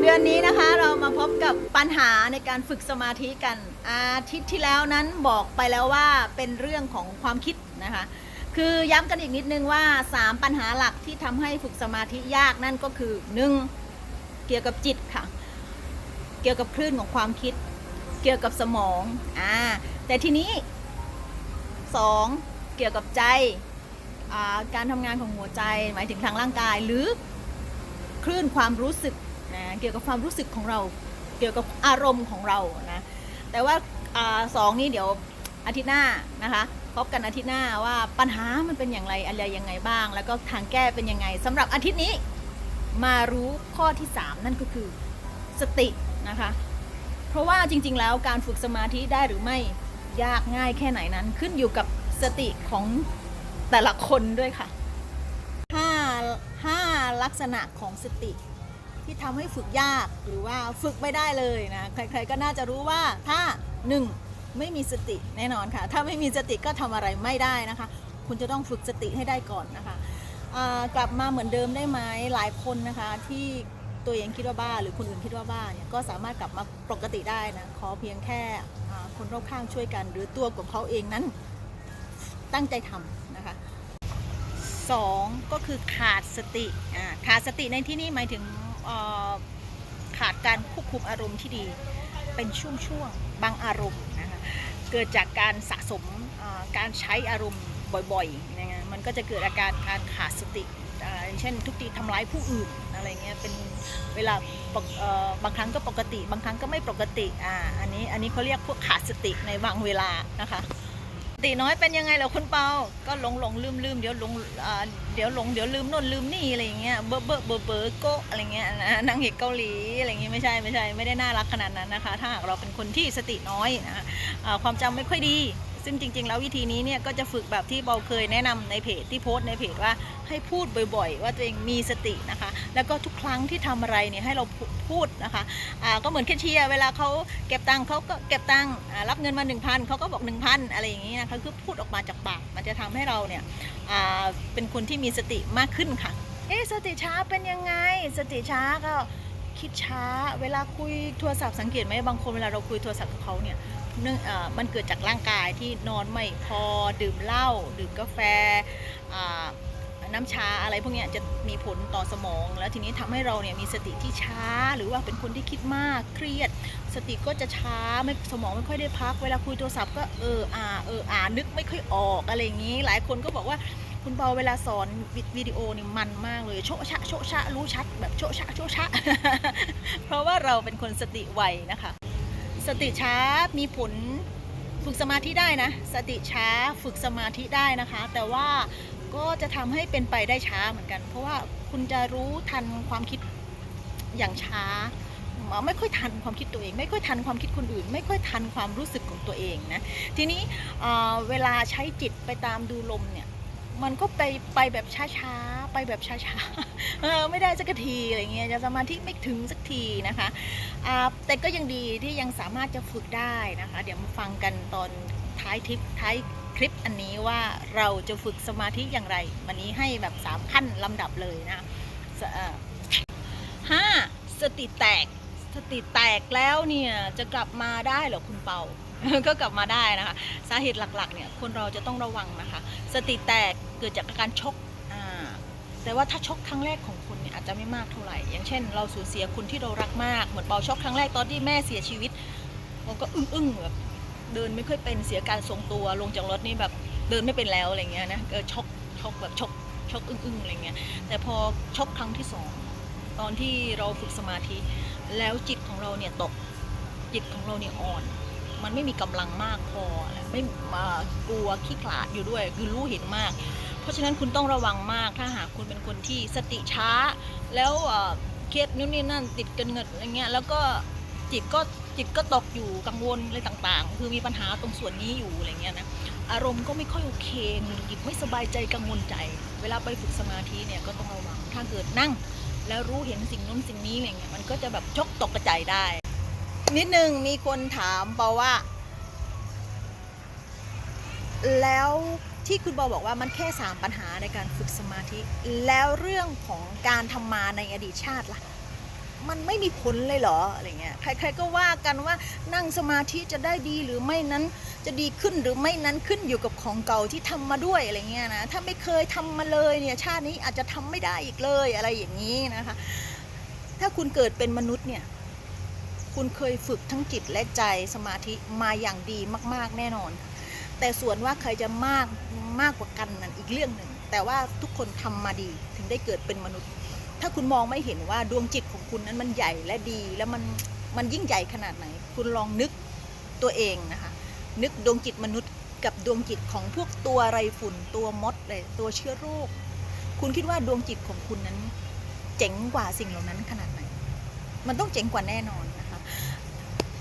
เดือนนี้นะคะเรามาพบกับปัญหาในการฝึกสมาธิกัน อาทิตย์ที่แล้วนั้นบอกไปแล้วว่าเป็นเรื่องของความคิดนะคะ คือย้ำกันอีกนิดนึงว่า 3 ปัญหาหลักที่ทำให้ฝึกสมาธิยากนั่นก็คือ 1. เกี่ยวกับจิตค่ะ เกี่ยวกับคลื่นของความคิด เกี่ยวกับสมองอ่าแต่ทีนี้ 2. เกี่ยวกับใจการทำงานของหัวใจหมายถึงทางร่างกายหรือ คลื่นความรู้สึกนะเกี่ยวกับความรู้สึกของเรา เกี่ยวกับอารมณ์ของเรานะแต่ว่าอสองนี่เดี๋ยวอาทิตย์หน้านะคะพบกันอาทิตย์หน้าว่าปัญหามันเป็นอย่างไรอะไรยังไงบ้าง แล้วก็ทางแก้เป็นยังไงสำหรับอาทิตย์นี้มารู้ข้อที่ 3 นั่นก็คือสตินะคะ เพราะว่าจริงๆแล้วการฝึกสมาธิได้หรือไม่ยากง่ายแค่ไหนนั้น ขึ้นอยู่กับสติของแต่ละคนด้วยค่ะ 5 ลักษณะของสติ ที่ทำให้ฝึกยากหรือว่าฝึกไม่ได้เลยนะใครๆก็น่าจะรู้ว่าถ้า 1. ไม่มีสติแน่นอนค่ะ ถ้าไม่มีสติก็ทำอะไรไม่ได้นะคะ คุณจะต้องฝึกสติให้ได้ก่อนนะคะกลับมาเหมือนเดิมได้ไหมหลายคนนะคะที่ตัวเองคิดว่าบ้า หรือคนอื่นคิดว่าบ้าเนี่ยก็สามารถกลับมาปกติได้นะขอเพียงแค่คนรอบข้างช่วยกัน หรือตัวของเขาเองนั้นตั้งใจทำนะคะ สองก็คือขาดสติอ่าขาดสติในที่นี้หมายถึงขาดการควบคุมอารมณ์ที่ดี เป็นช่วงๆบางอารมณ์นะคะเกิดจากการสะสมการใช้อารมณ์บ่อยๆนะมันก็จะเกิดอาการการขาดสติเช่นทุกทีทำร้ายผู้อื่นอะไรเงี้ยเป็นเวลาบางครั้งก็ปกติ บางครั้งก็ไม่ปกติอ่าอันนี้อันนี้เขาเรียกพวกขาดสติในบางเวลานะคะ ติน้อยเป็นยังไงเหรอคุณเปา ก็หลงหลงลืมลืมเดี๋ยวหลงเดี๋ยวหลงเดี๋ยวลืมโน่นลืมนี่อะไรอย่างเงี้ย เบอร์เบอร์เบอร์เบอร์โกะอะไรเงี้ยนะนางเอกเกาหลีอะไรเงี้ยไม่ใช่ไม่ใช่ไม่ได้น่ารักขนาดนั้นนะคะ ถ้าหากเราเป็นคนที่สติน้อยนะความจำไม่ค่อยดี ซึ่งจริง ๆ แล้ววิธีนี้เนี่ยก็จะฝึกแบบที่เบาเคยแนะนำในเพจที่โพสต์ในเพจว่าให้พูดบ่อย ๆ ว่าตัวเองมีสตินะคะ แล้วก็ทุกครั้งที่ทำอะไรเนี่ยให้เราพูดนะคะอ่าก็เหมือนแคชเชียร์เวลาเขาเก็บตังค์เขาก็เก็บตังค์รับเงินมา 1,000เขาก็บอก 1,000 อะไรอย่างนี้นะคะคือพูดออกมาจากปาก มันจะทำให้เราเนี่ยอ่าเป็นคนที่มีสติมากขึ้นค่ะเอ๊สติช้าเป็นยังไง สติช้าก็คิดช้า เวลาคุยโทรศัพท์สังเกตไหมบางคนเวลาเราคุยโทรศัพท์กับเขาเนี่ยเนื่องเอ่อมันเกิดจากร่างกายที่นอนไม่พอดื่มเหล้าดื่มกาแฟ น้ำชาอะไรพวกนี้จะมีผลต่อสมอง แล้วทีนี้ทำให้เราเนี่ยมีสติที่ช้า หรือว่าเป็นคนที่คิดมากเครียด สติก็จะช้าไม่สมองไม่ค่อยได้พัก เวลาคุยโทรศัพท์ก็เอออ่าเอออ่านึกไม่ค่อยออกอะไรอย่างนี้ หลายคนก็บอกว่าคุณเบาเวลาสอนวิวิดีโอนี่มันมากเลยโชะชะโชะชะรู้ชัดแบบโชะชะโชะชะ เพราะว่าเราเป็นคนสติไวนะคะ สติช้ามีผล ฝึกสมาธิได้นะ สติช้าฝึกสมาธิได้นะคะ แต่ว่าก็จะทำให้เป็นไปได้ช้าเหมือนกัน เพราะว่าคุณจะรู้ทันความคิดอย่างช้า ไม่ค่อยทันความคิดตัวเอง ไม่ค่อยทันความคิดคนอื่น ไม่ค่อยทันความรู้สึกของตัวเองนะทีนี้เวลาใช้จิตไปตามดูลมเนี่ย มันก็ไปไปแบบช้าๆ ไปแบบช้าๆเออไม่ได้สักทีอะไรเงี้ยจะสมาธิไม่ถึงสักทีนะคะอ่าแต่ก็ยังดีที่ยังสามารถจะฝึกได้นะคะ เดี๋ยวมาฟังกันตอนท้ายทริปท้ายคลิปอันนี้ว่าเราจะฝึกสมาธิอย่างไร วันนี้ให้แบบ 3 ขั้นลำดับเลยนะห้าสติแตก สติแตกแล้วเนี่ยจะกลับมาได้เหรอคุณเปา ก็กลับมาได้นะคะ สาเหตุหลักๆเนี่ยคนเราจะต้องระวังนะคะ สติแตกเกิดจากการชกแต่ว่าถ้าชกครั้งแรกของคุณเนี่ยอาจจะไม่มากเท่าไหร่ อย่างเช่น เราสูญเสียคนที่เรารักมาก เหมือนเบาชกครั้งแรกตอนที่แม่เสียชีวิตเราก็อึ้งๆแบบเดินไม่ค่อยเป็นเสียการทรงตัวลงจากรถนี่แบบเดินไม่เป็นแล้วอะไรเงี้ยนะเออช็อกชกแบบชกชกอึ้งๆอะไรเงี้ยแต่พอชกครั้งที่สองตอนที่เราฝึกสมาธิ แล้วจิตของเราเนี่ยตกจิตของเราเนี่ยอ่อน มันไม่มีกำลังมากพอไม่กลัวขี้ขลาดอยู่ด้วย คือรู้เห็นมาก เพราะฉะนั้นคุณต้องระวังมากถ้าหากคุณเป็นคนที่สติช้า แล้วเอ่อเครียดนู่นนี่นั่นติดกันเงินอะไรเงี้ยแล้วก็จิตก็จิตก็ตกอยู่กังวลอะไรต่างๆ คือมีปัญหาตรงส่วนนี้อยู่อะไรเงี้ยนะอารมณ์ก็ไม่ค่อยโอเคหงุดหงิดไม่สบายใจกังวลใจ เวลาไปฝึกสมาธิเนี่ยก็ต้องระวังถ้าเกิดนั่ง แล้วรู้เห็นสิ่งนู้นสิ่งนี้อะไรเงี้ยมันก็จะแบบชกตกกระจายได้ นิดนึงมีคนถามเปาว่า แล้วที่คุณบอบอกว่ามันแค่ 3 ปัญหาในการฝึกสมาธิ แล้วเรื่องของการทำมาในอดีตชาติล่ะ มันไม่มีผลเลยเหรออะไรเงี้ยใครๆก็ว่ากันว่านั่งสมาธิจะได้ดีหรือไม่นั้นจะดีขึ้นหรือไม่นั้นขึ้นอยู่กับของเก่าที่ทำมาด้วยอะไรเงี้ยนะถ้าไม่เคยทำมาเลยเนี่ยชาตินี้อาจจะทำไม่ได้อีกเลยอะไรอย่างนี้นะคะ ถ้าคุณเกิดเป็นมนุษย์เนี่ย คุณเคยฝึกทั้งจิตและใจสมาธิมาอย่างดีมากๆแน่นอน แต่ส่วนว่าใครจะมากมากกว่ากันนั่นอีกเรื่องหนึ่ง แต่ว่าทุกคนทำมาดีถึงได้เกิดเป็นมนุษย์ ถ้าคุณมองไม่เห็นว่าดวงจิตของคุณนั้นมันใหญ่และดี แล้วมันมันยิ่งใหญ่ขนาดไหน คุณลองนึกตัวเองนะคะ นึกดวงจิตมนุษย์กับดวงจิตของพวกตัวไรฝุ่นตัวมดเลยตัวเชื้อโรค คุณคิดว่าดวงจิตของคุณนั้น เจ๋งกว่าสิ่งเหล่านั้นขนาดไหน มันต้องเจ๋งกว่าแน่นอน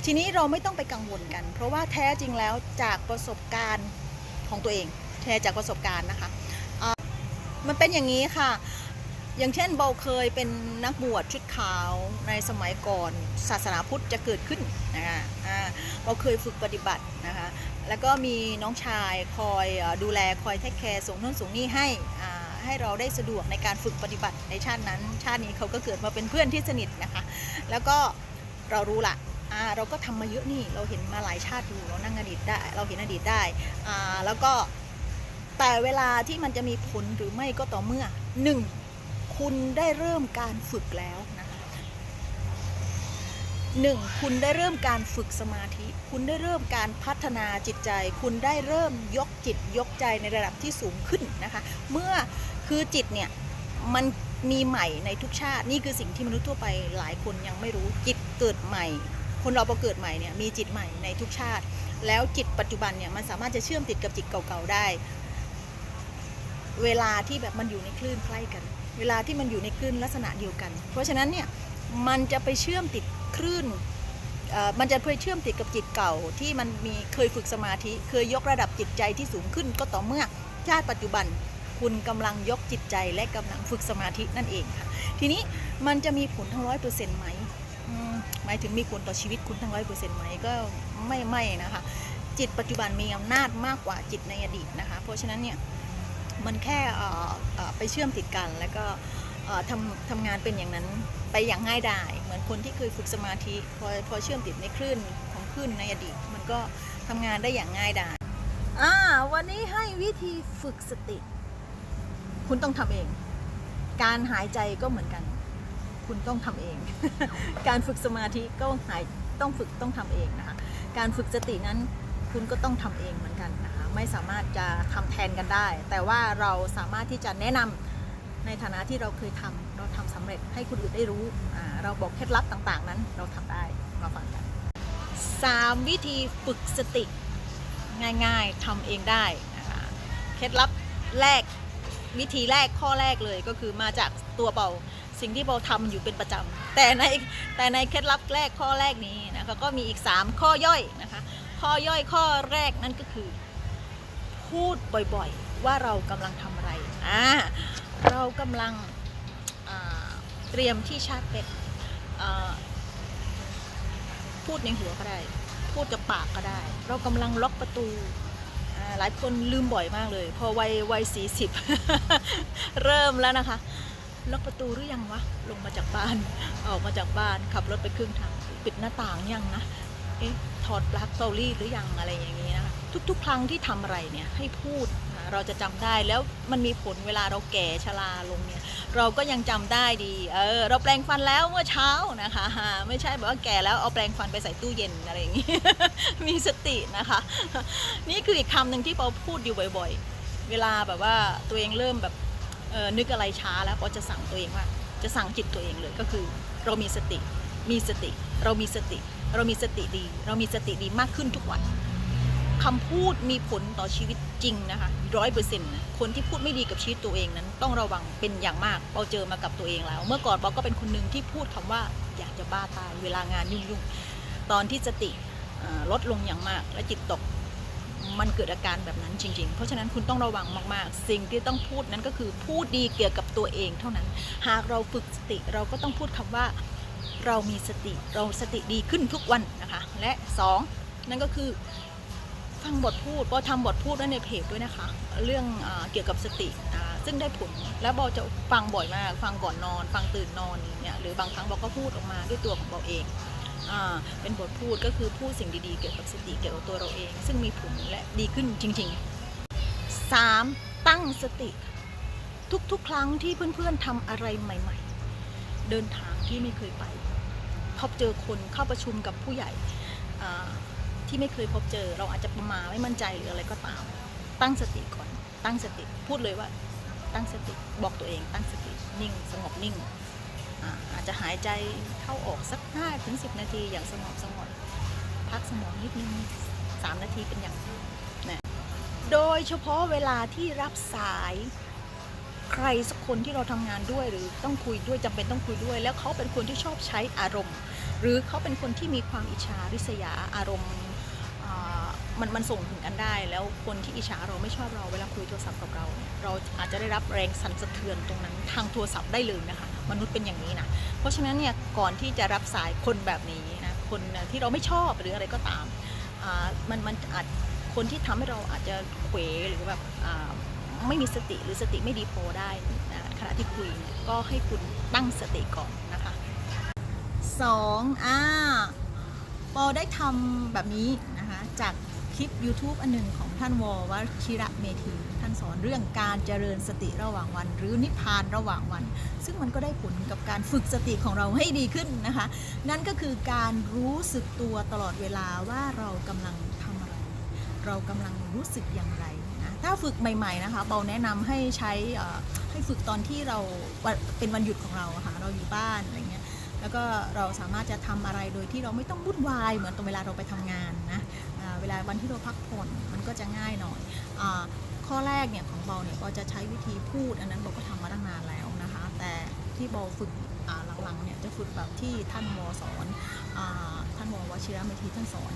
ทีนี้เราไม่ต้องไปกังวลกัน เพราะว่าแท้จริงแล้วจากประสบการณ์ของตัวเองแท้จากประสบการณ์นะคะมันเป็นอย่างนี้ค่ะ อย่างเช่นเบาเคยเป็นนักบวชชุดขาวในสมัยก่อนศาสนาพุทธจะเกิดขึ้นนะคะเบาเคยฝึกปฏิบัตินะคะแล้วก็มีน้องชายคอยดูแลคอยเทคแคร์ส่งโน่นส่งนี่ให้ให้เราได้สะดวกในการฝึกปฏิบัติในชาตินั้น ชาตินี้เขาก็เกิดมาเป็นเพื่อนที่สนิทนะคะ แล้วก็เรารู้ละ อ่าเราก็ทำมาเยอะนี่เราเห็นมาหลายชาติอยู่เรานั่งอดีตได้ เราเห็นอดีตได้อ่าแล้วก็แต่เวลาที่มันจะมีผลหรือไม่ก็ต่อเมื่อหนึ่งคุณได้เริ่มการฝึกแล้วนะคะหนึ่งคุณได้เริ่มการฝึกสมาธิ คุณได้เริ่มการพัฒนาจิตใจ คุณได้เริ่มยกจิตยกใจในระดับที่สูงขึ้นนะคะ เมื่อคือจิตเนี่ยมันมีใหม่ในทุกชาติ นี่คือสิ่งที่มนุษย์ทั่วไปหลายคนยังไม่รู้จิตเกิดใหม่ คนเราพอเกิดใหม่เนี่ยมีจิตใหม่ในทุกชาติ แล้วจิตปัจจุบันเนี่ยมันสามารถจะเชื่อมติดกับจิตเก่าๆได้ เวลาที่แบบมันอยู่ในคลื่นใกล้กัน เวลาที่มันอยู่ในคลื่นลักษณะเดียวกัน เพราะฉะนั้นเนี่ยมันจะไปเชื่อมติดคลื่นมันจะไปเชื่อมติดกับจิตเก่าที่มันมีเคยฝึกสมาธิ เคยยกระดับจิตใจที่สูงขึ้น ก็ต่อเมื่อชาติปัจจุบันคุณกำลังยกจิตใจและกำลังฝึกสมาธินั่นเองค่ะ ทีนี้มันจะมีผลทั้งร้อยเปอร์เซ็นต์ไหม หมายถึงมีผลต่อชีวิตคุณทั้งร้อยเปอร์เซ็นต์ไหมก็ไม่ไม่นะคะ จิตปัจจุบันมีอำนาจมากกว่าจิตในอดีตนะคะ เพราะฉะนั้นเนี่ยมันแค่ไปเชื่อมติดกันแล้วก็ทำทำงานเป็นอย่างนั้นไปอย่างง่ายดายเหมือนคนที่เคยฝึกสมาธิพอพอเชื่อมติดในคลื่นของคลื่นในอดีต มันก็ทำงานได้อย่างง่ายดายอ่าวันนี้ให้วิธีฝึกสติ คุณต้องทำเอง การหายใจก็เหมือนกัน คุณต้องทำเอง การฝึกสมาธิก็หายต้องฝึกต้องทำเองนะคะ การฝึกสตินั้นคุณก็ต้องทำเองเหมือนกันนะคะ ไม่สามารถจะทำแทนกันได้ แต่ว่าเราสามารถที่จะแนะนำในฐานะที่เราเคยทำเราทำสำเร็จให้คนอื่นได้รู้ เราบอกเคล็ดลับต่างๆ นั้นเราทำได้มาฟังกัน 3 วิธีฝึกสติง่ายๆทำเองได้นะคะเคล็ดลับแรก วิธีแรกข้อแรกเลยก็คือมาจากตัวเบาสิ่งที่เบาทำอยู่เป็นประจำแต่ในแต่ในเคล็ดลับแรกข้อแรกนี้นะคะก็มีอีก 3 ข้อย่อยนะคะข้อย่อยข้อแรกนั่นก็คือ พูดบ่อยๆ ว่าเรากำลังทำอะไรอ่าเรากำลังเตรียมที่ชาร์จเป็ดพูดในหัวก็ได้ พูดกับปากก็ได้ เรากำลังล็อกประตู หลายคนลืมบ่อยมากเลย พอวัยวัยสี่สิบเริ่มแล้วนะคะล็อกประตูหรือยังวะลงมาจากบ้านออกมาจากบ้านขับรถไปครึ่งทางปิดหน้าต่างยังนะเอ๊ะถอดปลั๊กเตารีดหรือยังอะไรอย่างนี้นะคะทุกๆ ครั้งที่ทำอะไรเนี่ยให้พูด เราจะจำได้แล้วมันมีผลเวลาเราแก่ชราลงเนี่ยเราก็ยังจำได้ดี เออ เราแปลงฟันแล้วเมื่อเช้านะคะ ไม่ใช่แบบว่าแก่แล้วเอาแปลงฟันไปใส่ตู้เย็นอะไรอย่างนี้ มีสตินะคะ นี่คืออีกคำหนึ่งที่ปอพูดอยู่บ่อย ๆ เวลาแบบว่าตัวเองเริ่มแบบเออนึกอะไรช้าแล้วปอจะสั่งตัวเองว่า จะสั่งจิตตัวเองเลยก็คือ เรามีสติ มีสติ เรามีสติ เรามีสติดี เรามีสติดีมากขึ้นทุกวัน คำพูดมีผลต่อชีวิตจริงนะคะร้อยเปอร์เซ็นต์คนที่พูดไม่ดีกับชีวิตตัวเองนั้น ต้องระวังเป็นอย่างมากเราเจอมากับตัวเองแล้ว เมื่อก่อนเราก็เป็นคนหนึ่งที่พูดคำว่าอยากจะบ้าตายเวลางานยุ่งๆ ตอนที่สติลดลงอย่างมาก และจิตตกมันเกิดอาการแบบนั้นจริง ๆ เพราะฉะนั้นคุณต้องระวังมากๆ สิ่งที่ต้องพูดนั้นก็คือพูดดีเกี่ยวกับตัวเองเท่านั้น หากเราฝึกสติเราก็ต้องพูดคำว่าเรามีสติเราสติดีขึ้นทุกวันนะคะ และสองนั่นก็คือ ฟังบทพูดปอทำบทพูดไว้ในเพจด้วยนะคะ เรื่องอเกี่ยวกับสติอ่าซึ่งได้ผลแล้วบอจะฟังบ่อยมาก ฟังก่อนนอน ฟังตื่นนอนเนี่ยหรือบางครั้งบอก็พูดออกมาด้วยตัวของบอเองอ่าเป็นบทพูดก็คือพูดสิ่งดีๆ เกี่ยวกับสติเกี่ยวกับตัวเราเอง ซึ่งมีผลและดีขึ้นจริงๆ 3. ตั้งสติ ทุกๆ ครั้งที่เพื่อนๆทำอะไรใหม่ ๆ เดินทางที่ไม่เคยไปพบเจอคนเข้าประชุมกับผู้ใหญ่อ่า ที่ไม่เคยพบเจอ เราอาจจะประมาไม่มั่นใจหรืออะไรก็ตาม ตั้งสติก่อน ตั้งสติ พูดเลยว่า ตั้งสติ บอกตัวเองตั้งสติ นิ่ง สงบนิ่ง อาอาจจะหายใจเข้าออกสัก5ถึง10 นาทีอย่างสงบสงบพักสมองนิดนึง3นาทีเป็นอย่างนะโดยเฉพาะเวลาที่รับสายใครสักคนที่เราทำงานด้วยหรือต้องคุยด้วยจำเป็นต้องคุยด้วย แล้วเขาเป็นคนที่ชอบใช้อารมณ์ หรือเขาเป็นคนที่มีความอิจฉาริษยาอารมณ์ มันมันส่งถึงกันได้ แล้วคนที่อิจฉาเราไม่ชอบเราเวลาคุยโทรศัพท์กับเราเนี่ยเราอาจจะได้รับแรงสั่นสะเทือนตรงนั้นทางโทรศัพท์ได้เลยนะคะ มนุษย์เป็นอย่างนี้นะเพราะฉะนั้นเนี่ยก่อนที่จะรับสายคนแบบนี้นะคนที่เราไม่ชอบหรืออะไรก็ตามมันมันอาจคนที่ทำให้เราอาจจะเขวหรือแบบไม่มีสติหรือสติไม่ดีพอได้นะขณะที่คุยก็ให้คุณตั้งสติก่อนนะคะสองอ่าปอได้ทำแบบนี้นะคะจาก คลิป YouTube อันหนึ่งของท่านววชิระเมธีท่านสอนเรื่องการเจริญสติระหว่างวัน หรือนิพพานระหว่างวัน ซึ่งมันก็ได้ผลกับการฝึกสติของเราให้ดีขึ้นนะคะ นั่นก็คือการรู้สึกตัวตลอดเวลาว่าเรากำลังทำอะไร เรากำลังรู้สึกอย่างไรนะถ้าฝึกใหม่ ๆนะคะเบาแนะนำให้ใช้ให้ฝึกตอนที่เราเป็นวันหยุดของเราค่ะเราอยู่บ้านอะไรเงี้ยแล้วก็เราสามารถจะทำอะไรโดยที่เราไม่ต้องวุ่นวายเหมือนตอนเวลาเราไปทำงานนะ วลาวันที่เราพักผ่อนมันก็จะง่ายหน่อยอข้อแรกเนี่ยของเบาเนี่ยก็จะใช้วิธีพูด อันนั้นเบาก็ทำมาตั้งนานแล้วนะคะ แต่ที่เบาฝึกหลังๆเนี่ยจะฝึกแบบที่ท่านวสอนอท่านววชิระเมธีท่านสอน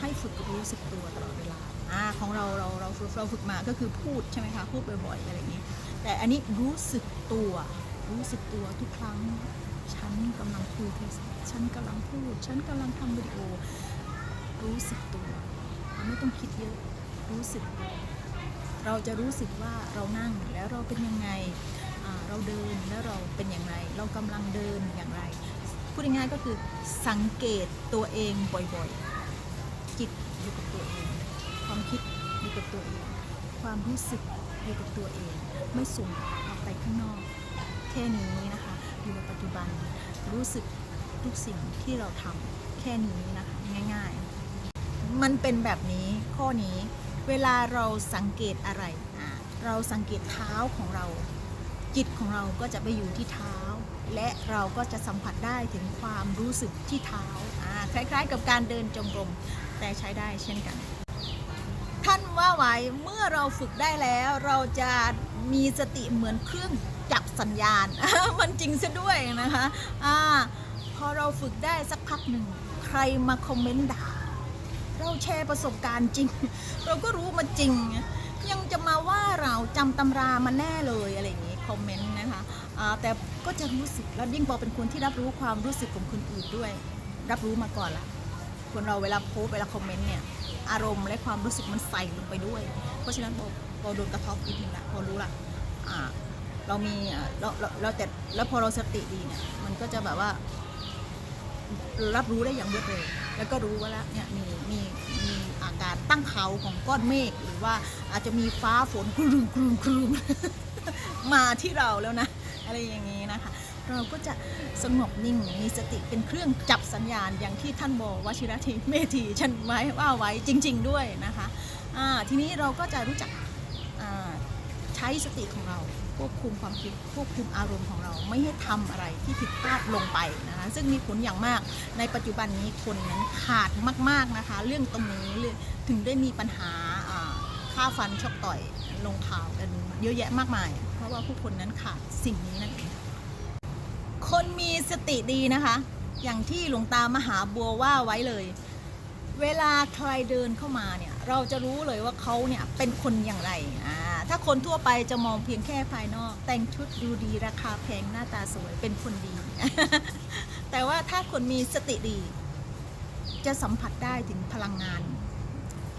ให้ฝึกรู้สึกตัวตลอดเวลาอของเราเราเราฝึกเราฝึกมาก็คือพูดใช่ไหมคะพูดบ่อยๆอะไรอย่างนี้ แต่อันนี้รู้สึกตัวรู้สึกตัวทุกครั้งฉันกำลังคุยโทรศัพท์ฉันกำลังพูด ฉันกำลังทำวิดีโอ รู้สึกตัว เราไม่ต้องคิดเยอะรู้สึกตัว เราจะรู้สึกว่าเรานั่งแล้วเราเป็นยังไงเราเดินแล้วเราเป็นอย่างไร เรากำลังเดินอย่างไร พูดง่ายๆก็คือสังเกตตัวเองบ่อยๆ จิตอยู่กับตัวเอง ความคิดอยู่กับตัวเอง ความรู้สึกอยู่กับตัวเอง ไม่ส่งออกไปข้างนอก แค่นี้นะคะอยู่ในปัจจุบันรู้สึกทุกสิ่งที่เราทำแค่นี้นะคะง่าย ๆ มันเป็นแบบนี้ข้อนี้ เวลาเราสังเกตอะไรเราสังเกตเท้าของเรา จิตของเราก็จะไปอยู่ที่เท้า และเราก็จะสัมผัสได้ถึงความรู้สึกที่เท้าคล้ายๆ กับการเดินจงกรมแต่ใช้ได้เช่นกัน ท่านว่าไว้เมื่อเราฝึกได้แล้ว เราจะมีสติเหมือนเครื่องจับสัญญาณ มันจริงซะด้วยนะคะอ่าพอเราฝึกได้สักพักหนึ่ง ใครมาคอมเมนต์ด่า เราแชร์ประสบการณ์จริง เราก็รู้มันจริง ยังจะมาว่าเราจำตำรามาแน่เลยอะไรอย่างนี้คอมเมนต์นะคะแต่ก็จะรู้สึกแล้วยิ่งพอเป็นคนที่รับรู้ความรู้สึกของคนอื่นด้วย รับรู้มาก่อนละคนเราเวลาโพสเวลาคอมเมนต์เนี่ยอารมณ์และความรู้สึกมันใส่ลงไปด้วย เพราะฉะนั้นพอพอโดนกระทบอีกทีละพอรู้ละเรามีเราเราเราแต่แล้วพอเราสติดีเนี่ยมันก็จะแบบว่ารับรู้ได้อย่างรวดเร็ว แล้วก็รู้ว่าแล้วเนี่ยมีมีมีอาการตั้งเขาของก้อนเมฆหรือว่าอาจจะมีฟ้าฝนครึมครึมครึมมาที่เราแล้วนะ อะไรอย่างนี้นะคะ เราก็จะสงบนิ่งมีสติเป็นเครื่องจับสัญญาณอย่างที่ท่านบอกวชิระทีเมธีฉันไว้ว่าไว้จริง ๆ ด้วยนะคะทีนี้เราก็จะรู้จักใช้สติของเรา ควบคุมความคิดควบคุมอารมณ์ของเราไม่ให้ทำอะไรที่ผิดพลาดลงไปนะคะซึ่งมีผลอย่างมากในปัจจุบันนี้คนนั้นขาดมาก ๆนะคะ เรื่องตรงนี้เลยถึงได้มีปัญหาอ่าฆ่าฟันชกต่อยลงข่าวกันเยอะแยะมากมาย เพราะว่าผู้คนนั้นขาดสิ่งนี้นั่นเองคนมีสติดีนะคะ อย่างที่หลวงตามหาบัวว่าไว้เลย เวลาใครเดินเข้ามาเนี่ย เราจะรู้เลยว่าเขาเนี่ยเป็นคนอย่างไรอ่าถ้าคนทั่วไปจะมองเพียงแค่ภายนอก แต่งชุดดูดีราคาแพงหน้าตาสวยเป็นคนดี แต่ว่าถ้าคนมีสติดี จะสัมผัสได้ถึงพลังงาน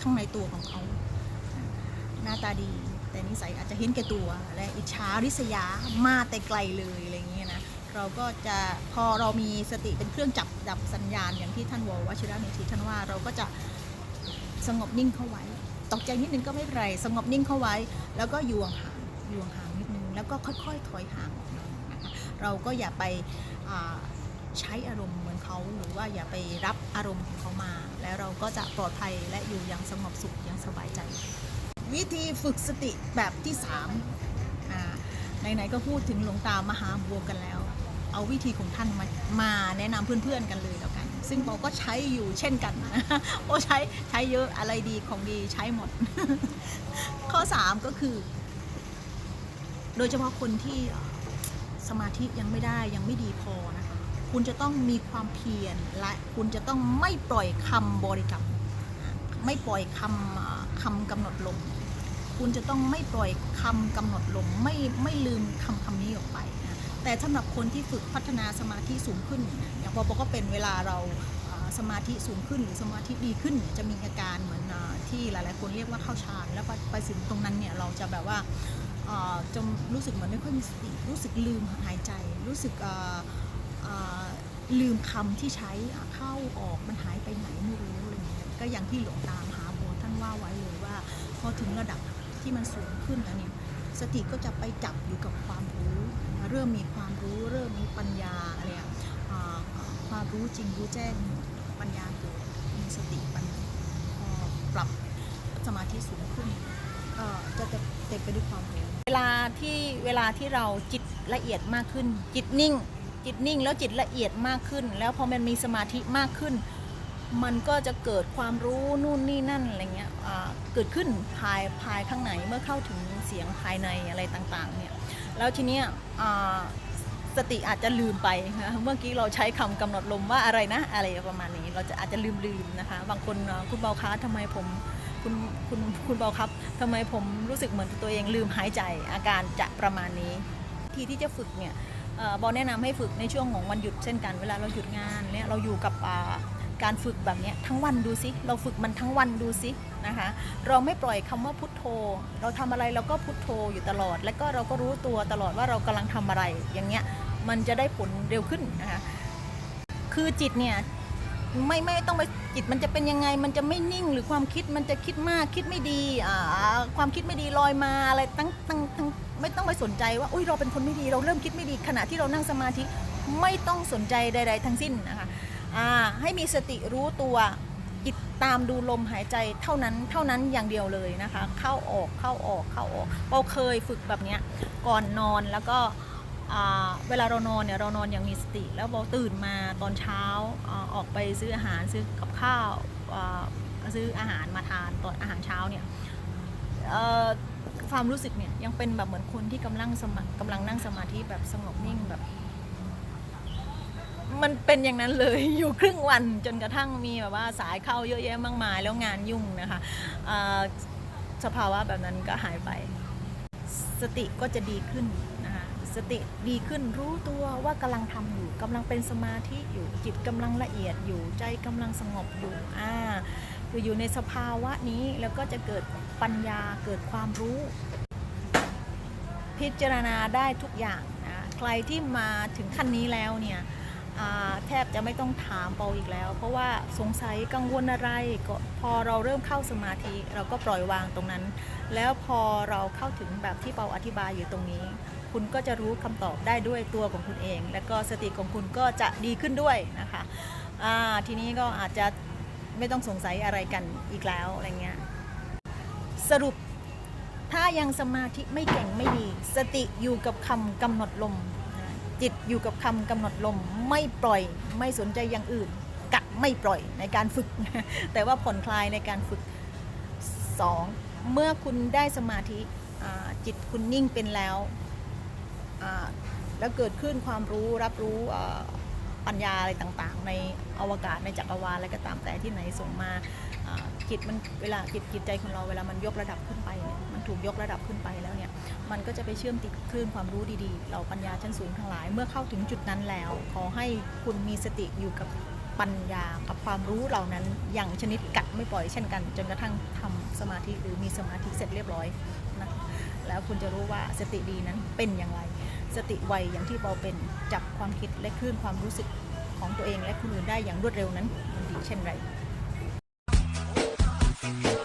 ข้างในตัวของเขา หน้าตาดี แต่นิสัยอาจจะเห็นแก่ตัวและอิจฉาริษยามาแต่ไกลเลยอะไรอย่างเงี้ยนะเราก็จะพอเรามีสติเป็นเครื่องจับดับสัญญาณอย่างที่ท่านววชิระเมธีท่านว่าเราก็จะ สงบนิ่งเข้าไว้ ตกใจนิดนึงก็ไม่เป็นไร สงบนิ่งเข้าไว้ แล้วก็อยู่ห่างอยู่ห่างนิดนึง แล้วก็ค่อยๆ ถอยห่างออกมานะคะเราก็อย่าไปใช้อารมณ์เหมือนเขาหรือว่าอย่าไปรับอารมณ์ของเขามา แล้วเราก็จะปลอดภัยและอยู่อย่างสงบสุขอย่างสบายใจ วิธีฝึกสติแบบที่3ไหนๆก็พูดถึงหลวงตามหาบัวกันแล้ว เอาวิธีของท่านมามาแนะนำเพื่อนๆกันเลยแล้ว ซึ่งเราก็ใช้อยู่เช่นกันโอ้ใช้ใช้เยอะอะไรดีของดีใช้หมด ข้อ 3 ก็คือ โดยเฉพาะคนที่สมาธิยังไม่ได้ยังไม่ดีพอนะคะ คุณจะต้องมีความเพียรและคุณจะต้องไม่ปล่อยคำบริกรรม ไม่ปล่อยคำคำกำหนดลมคุณจะต้องไม่ปล่อยคำกำหนดลมไม่ไม่ลืมคำคำนี้ออกไปนะ แต่สำหรับคนที่ฝึกพัฒนาสมาธิสูงขึ้น อย่างปอปอก็เป็นเวลาเราสมาธิสูงขึ้นหรือสมาธิดีขึ้น จะมีอาการเหมือนที่หลาย ๆ คนเรียกว่าเข้าฌานแล้วพอไปถึงตรงนั้นเนี่ยเราจะแบบว่าจะรู้สึกเหมือนไม่ค่อยมีสติรู้สึกลืมหายใจ รู้สึกลืมคำที่ใช้เข้าออกมันหายไปไหนไม่รู้อะไรอย่างเงี้ยก็อย่างที่หลวงตามหาบัวท่านว่าไว้เลยว่า พอถึงระดับที่มันสูงขึ้นแล้วเนี่ยสติก็จะไปจับอยู่กับความรู้ เริ่มมีความรู้เริ่มมีปัญญาอะไรอะอ่าอ่าความรู้จริงรู้แจ้งปัญญาเกิดมีสติปัญญาปรับสมาธิสูงขึ้นก็จะจะเต็มไปด้วยความรู้เวลาที่เวลาที่เราจิตละเอียดมากขึ้น จิตนิ่ง จิตนิ่งแล้วจิตละเอียดมากขึ้น แล้วพอมันมีสมาธิมากขึ้น มันก็จะเกิดความรู้นู่นนี่นั่นอะไรเงี้ยเกิดขึ้นภายภายข้างในเมื่อเข้าถึงเสียงภายในอะไรต่างๆเนี่ย แล้วทีเนี้ยสติอาจจะลืมไปนะเมื่อกี้เราใช้คำกำหนดลมว่าอะไรนะ อะไรประมาณนี้ เราจะอาจจะลืมลืมๆนะคะ บางคนคุณเบาค้าทำไมผมคุณคุณคุณเบาครับทำไมผมรู้สึกเหมือนตัวเองลืมหายใจอาการจะประมาณนี้ทีที่จะฝึกเนี่ยเบอลแนะนำให้ฝึกในช่วงของวันหยุดเช่นกัน เวลาเราหยุดงานเนี่ยเราอยู่กับ การฝึกแบบนี้ทั้งวันดูซิ เราฝึกมันทั้งวันดูซินะคะ เราไม่ปล่อยคำว่าพุทโธ เราทำอะไรเราก็พุทโธอยู่ตลอด แล้วก็เราก็รู้ตัวตลอดว่าเรากำลังทำอะไร อย่างเงี้ยมันจะได้ผลเร็วขึ้นนะคะ คือจิตเนี่ยไม่ไม่ต้องไปจิตมันจะเป็นยังไง มันจะไม่นิ่งหรือความคิดมันจะคิดมากคิดไม่ดีอ่าความคิดไม่ดีลอยมาอะไรตั้งตั้งตั้งไม่ต้องไปสนใจว่าอุ้ยเราเป็นคนไม่ดีเราเริ่มคิดไม่ดีขณะที่เรานั่งสมาธิไม่ต้องสนใจใด ๆ ทั้งสิ้นนะคะ อ่าให้มีสติรู้ตัวจิตตามดูลมหายใจเท่านั้นเท่านั้นอย่างเดียวเลยนะคะ เข้าออกเข้าออกเข้าออกเราเคยฝึกแบบเนี้ยก่อนนอนแล้วก็เวลาเรานอนเนี่ยเรานอนอย่างมีสติ แล้วพอตื่นมาตอนเช้าออกไปซื้ออาหารซื้อกับข้าวซื้ออาหารมาทานตอนอาหารเช้าเนี่ยความรู้สึกเนี่ยยังเป็นแบบเหมือนคนที่กำลังสมกำลังนั่งสมาธิแบบสงบนิ่งแบบ มันเป็นอย่างนั้นเลยอยู่ครึ่งวันจนกระทั่งมีแบบว่าสายเข้าเยอะแยะมากมาย แล้วงานยุ่งนะคะสภาวะแบบนั้นก็หายไป สติก็จะดีขึ้นนะคะสติดีขึ้นรู้ตัวว่ากำลังทำอยู่กำลังเป็นสมาธิอยู่จิตกำลังละเอียดอยู่ใจกำลังสงบอยู่อ่าคืออยู่ในสภาวะนี้แล้วก็จะเกิดปัญญาเกิดความรู้ พิจารณาได้ทุกอย่างนะใครที่มาถึงขั้นนี้แล้วเนี่ย แทบจะไม่ต้องถามเปาอีกแล้ว เพราะว่าสงสัยกังวลอะไรก็พอเราเริ่มเข้าสมาธิเราก็ปล่อยวางตรงนั้น แล้วพอเราเข้าถึงแบบที่เปาอธิบายอยู่ตรงนี้ คุณก็จะรู้คำตอบได้ด้วยตัวของคุณเอง และก็สติของคุณก็จะดีขึ้นด้วยนะคะทีนี้ก็อาจจะไม่ต้องสงสัยอะไรกันอีกแล้วอะไรเงี้ยสรุปถ้ายังสมาธิไม่เก่งไม่ดี สติอยู่กับคำกำหนดลม จิตอยู่กับคำกำหนดลมไม่ปล่อยไม่สนใจอย่างอื่นกะไม่ปล่อยในการฝึก แต่ว่าผ่อนคลายในการฝึก 2. เมื่อคุณได้สมาธิจิตคุณนิ่งเป็นแล้วแล้วเกิดขึ้นความรู้รับรู้ปัญญาอะไรต่างๆ ในอวกาศในจักรวาลอะไรก็ตามแต่ที่ไหนส่งมา จิตมันเวลาจิตจิตใจของเราเวลามันยกระดับขึ้นไปเนี่ยมันถูกยกระดับขึ้นไปแล้วเนี่ยมันก็จะไปเชื่อมติดคลื่นความรู้ดีๆ เราปัญญาชั้นสูงทั้งหลาย เมื่อเข้าถึงจุดนั้นแล้ว ขอให้คุณมีสติอยู่กับปัญญากับความรู้เหล่านั้นอย่างชนิดกัดไม่ปล่อยเช่นกัน จนกระทั่งทำสมาธิหรือมีสมาธิเสร็จเรียบร้อยนะแล้วคุณจะรู้ว่าสติดีนั้นเป็นอย่างไร สติไวอย่างที่เปาเป็นจับความคิดและคลื่นความรู้สึกของตัวเองและคนอื่นได้อย่างรวดเร็วนั้นมันดีเช่นไร Thank you.